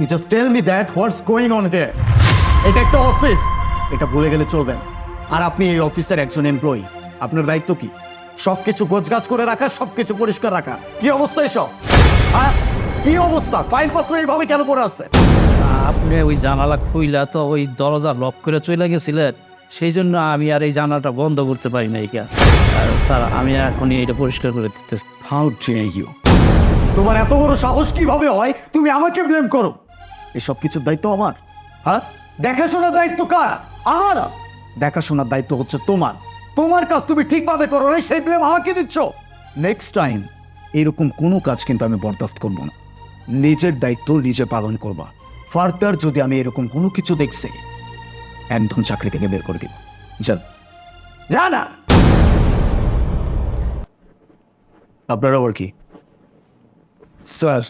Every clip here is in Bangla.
You just tell me that what's going on here এটা একটা অফিস এটা ভুলে গেলে চলবে না। আর আপনি এই অফিসের একজন এমপ্লয়ি আপনার দায়িত্ব কি? সবকিছু গোছগাছ করে রাখা সবকিছু পরিষ্কার রাখা। কি অবস্থা এসব? হ্যাঁ? কি অবস্থা? ফাইলপত্র এইভাবে কেন পড়ে আছে? আপনি ওই জানালা খুইলা তো ওই দরজা লক করে চলে গেছিলেন। সেই জন্য আমি আর এই জানালাটা বন্ধ করতে পারি না এইটা স্যার আমি এখনই এটা পরিষ্কার করে দিতেছি। হাউ ডে ইউ তোমার এত বড় সাহস কীভাবে হয়? তুমি আমাকে ব্লেম করো। এসব কিছুর দায়িত্ব আমার। হ্যাঁ দেখাশোনার দায়িত্ব কার? আমার? দেখাশোনার দায়িত্ব হচ্ছে তোমার। তোমার কাজ তুমি ঠিকভাবে করো না সেই ব্লেম আমাকে দিচ্ছ। নেক্সট টাইম এরকম কোনো কাজ কিন্তু আমি বরদাস্ত করব না। নিজের দায়িত্ব নিজে পালন করবা। ফার্দার যদি আমি এরকম কোনো কিছু দেখছি একদম চাকরি থেকে বের করে দিব। যান। না আপনার আবার কি? স্যার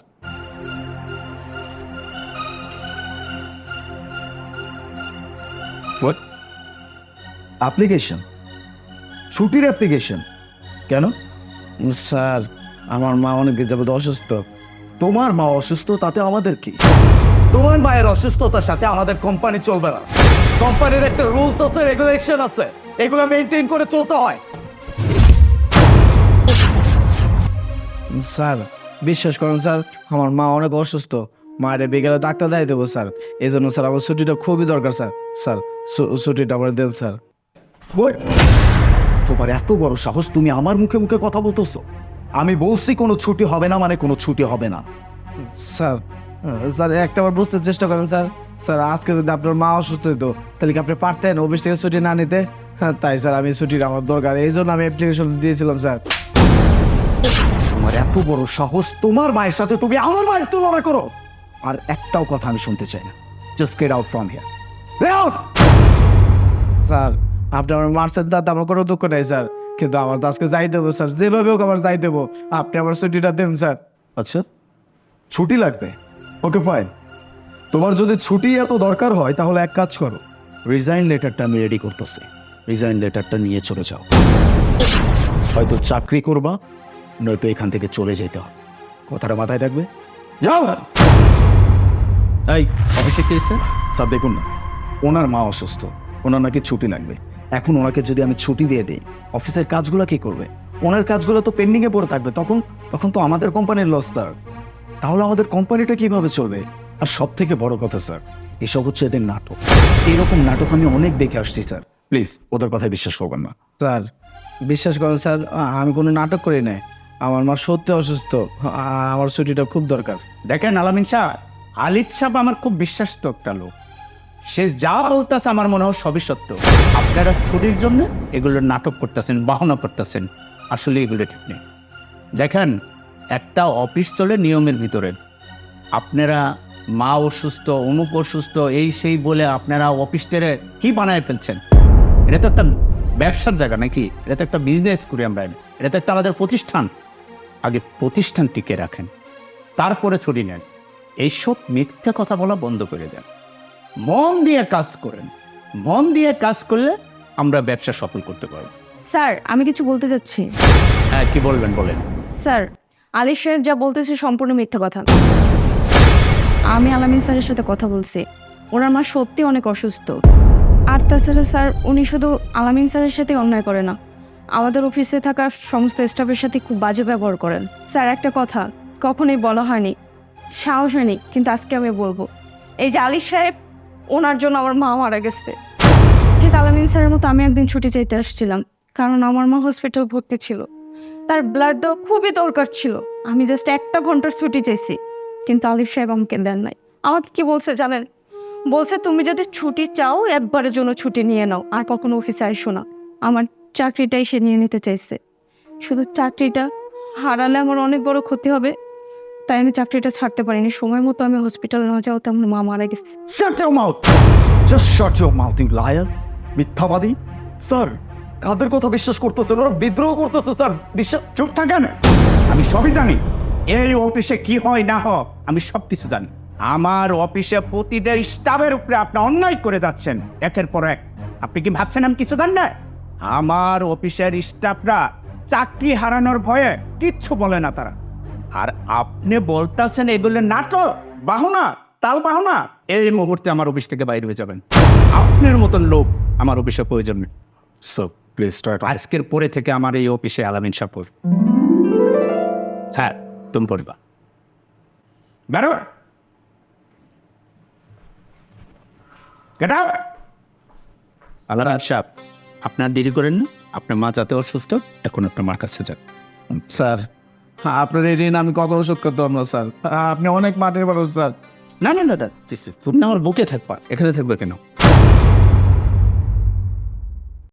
অ্যাপ্লিকেশন ছুটির অ্যাপ্লিকেশন কেন? স্যার আমার মা অনেক যাবত অসুস্থ। তোমার মা অসুস্থ তাতে আমাদের কি? তোমার মায়ের অসুস্থতার সাথে আমাদের কোম্পানি চলবে না। কোম্পানির একটা রুলস আছে রেগুলেশন আছে। এগুলো মেনটেন করে চলতে হয়। স্যার বিশ্বাস করেন স্যার আমার মা অনেক অসুস্থ। মায়ের বিকেলে ডাক্তার দেয় দেবো স্যার। এই জন্য স্যার আমার ছুটিটা খুবই দরকার স্যার। স্যার ছুটিটা আমার দেন স্যার। তোমার এত বড় সাহস তুমি আমার মুখে মুখে কথা বলতেছো। আমি বলছি কোনো ছুটি হবে না মানে কোনো ছুটি হবে না। স্যার স্যার একটা বার বুঝতে চেষ্টা করেন স্যার। স্যার আজকে যদি আপনার মা অসুস্থ হতো তাহলে কি আপনি পারতেন অফিস থেকে ছুটি না নিতে? হ্যাঁ তাই স্যার আমি ছুটির আমার দরকার এই জন্য আমি অ্যাপ্লিকেশন দিয়েছিলাম স্যার। তোমার এত বড় সাহস তোমার মায়ের সাথে তুমি আমার মায়ের তুলনা করো। আর একটাও কথা আমি শুনতে চাই না। Just get out from here sir আপনি আমার মারছেন, তাতে আমার কোনো দুঃখ নেই, স্যার। কিন্তু আমার তো আজকে যাই দেবো, স্যার। যেভাবে হোক আমার যাই দেবো। আপনি আমার ছুটিটা দেন, স্যার। আচ্ছা ছুটি লাগবে? Okay, fine. তোমার যদি ছুটি এত দরকার হয়, তাহলে এক কাজ করো। রিজাইন লেটারটা আমি রেডি করতেছি। রিজাইন লেটারটা নিয়ে চলে যাও। হয়তো চাকরি করবা, নয়তো এখান থেকে চলে যেতে হবে। কথাটা মাথায় থাকবে? যাও এই, অফিসে কি হয়েছে স্যার, দেখুন না। ওনার মা অসুস্থ। ওনার নাকি ছুটি লাগবে। এখন ওনাকে যদি আমি ছুটি দিয়ে দিই অফিসের কাজগুলো কি করবে? ওনার কাজগুলো তো পেন্ডিংয়ে পড়ে থাকবে তখন তখন তো আমাদের কোম্পানির লস স্যার তাহলে আমাদের কোম্পানিটা কীভাবে চলবে? আর সব থেকে বড় কথা স্যার এসব হচ্ছে এদের নাটক। এরকম নাটক আমি অনেক দেখে আসছি স্যার প্লিজ ওদের কথায় বিশ্বাস করবেন না। স্যার বিশ্বাস করেন স্যার আমি কোনো নাটক করি নাই। আমার মা সত্যি অসুস্থ। আমার ছুটিটা খুব দরকার। দেখেন আলামিন সাহ আলিফ সাহেব আমার খুব বিশ্বাস্ত একটা লোক। সে যা বলতেছে আমার মনে হয় সবই সত্য। আপনারা ছুটির জন্য এগুলো নাটক করতেছেন, বাহনা করতেছেন। আসলে এগুলো ঠিক নেই। দেখেন, একটা অফিস চলে নিয়মের ভিতরে। আপনারা মা অসুস্থ, অমুক অসুস্থ, এই সেই বলে আপনারা অফিস টেরে কি বানায় ফেলছেন? এটা তো একটা ব্যবসার জায়গা নাকি? এটা তো একটা বিজনেস করি আমরা। এটা তো একটা আমাদের প্রতিষ্ঠান। আগে প্রতিষ্ঠান টিকে রাখেন। তারপরে ছুটি নেন। এইসব মিথ্যা কথা বলা বন্ধ করে দেন। মন দিয়ে কাজ করেন। মন দিয়ে কাজ করলে আমরা ব্যবসা সফল করতে পারব। স্যার আমি কিছু বলতে চাচ্ছি। হ্যাঁ কি বলবেন বলেন। স্যার আলিফ সাহেব যা বলতেছে সম্পূর্ণ মিথ্যা কথা। আমি আলামিন স্যারের সাথে কথা বলছি। ওনার মা সত্যি অনেক অসুস্থ। আর তাছাড়া স্যার উনি শুধু আলামিন স্যারের সাথে অন্যায় করে না। আমাদের অফিসে থাকা সমস্ত স্টাফের সাথে খুব বাজে ব্যবহার করেন। স্যার একটা কথা কখনোই বলা হয়নি। সাহস হয়নি কিন্তু আজকে আমি বলব। এই যে আলিফ সাহেব ওনার জন্য আমার মা মারা গেছে। ঠিক আলামিন স্যারের মতো আমি একদিন ছুটি চাইতে আসছিলাম, কারণ আমার মা হসপিটাল ভর্তি ছিল। তার ব্লাড দেওয়া খুবই দরকার ছিল। আমি জাস্ট একটা ঘণ্টার ছুটি চাইছি, কিন্তু আলিফ সাহেব আমাকে দেন নাই। আমাকে কি বলছে জানেন? বলছে, তুমি যদি ছুটি চাও, একবারের জন্য ছুটি নিয়ে নাও, আর কখনো অফিসে আইসো না। আমার চাকরিটাই সে নিয়ে নিতে চাইছে। শুধু চাকরিটা হারালে আমার অনেক বড় ক্ষতি হবে। তাই আমি চাকরিটা ছাড়তে পারিনি। সময় মতো আমি হসপিটালে না যাওয়াতে আমার মা মারা গেছে। Shut your mouth just shut your mouth you liar মিথ্যাবাদী! স্যার কাদের কথা বিশ্বাস করতেছেন? ওরা বিদ্রোহ করতেছে স্যার বিশ্বাস চুপ থাকেন! আমি সবই জানি। এই অফিসে কি হয় না হয়, আমি সব কিছু জানি। আমার অফিসে প্রতিটা স্টাফের উপরে আপনি অন্যায় করে যাচ্ছেন। একের পর এক। আপনি কি ভাবছেন আমি কিছু জান না? আমার অফিসের স্টাফরা চাকরি হারানোর ভয়ে কিচ্ছু বলে না তারা। আর আপনি বলতেছেন এগুলো নাটক? বাহনা তাল বাহনা। এই মুহূর্তে আমার অফিস থেকে বাইরে হয়ে যাবেন। আপনার মতন লোক আমার অফিসে প্রয়োজন নেই। সো প্লিজ আজকের পরে থেকে আমার এই অফিসে আলামিন সাপুর হ্যাঁ তুমি পড়বা। বেরো। গেট আউট সাহেব আপনার দেরি করেন না। আপনার মা যাতে অসুস্থ এখন আপনার মার কাছে যান। স্যার আপনার এই ঋণ আমি কখনো শোধ করতে পারব না, স্যার। আপনি অনেক মাঠের মানুষ, স্যার। না না না না তুমি আমার বুকে থাকবা। এখানে থাকবে কেন?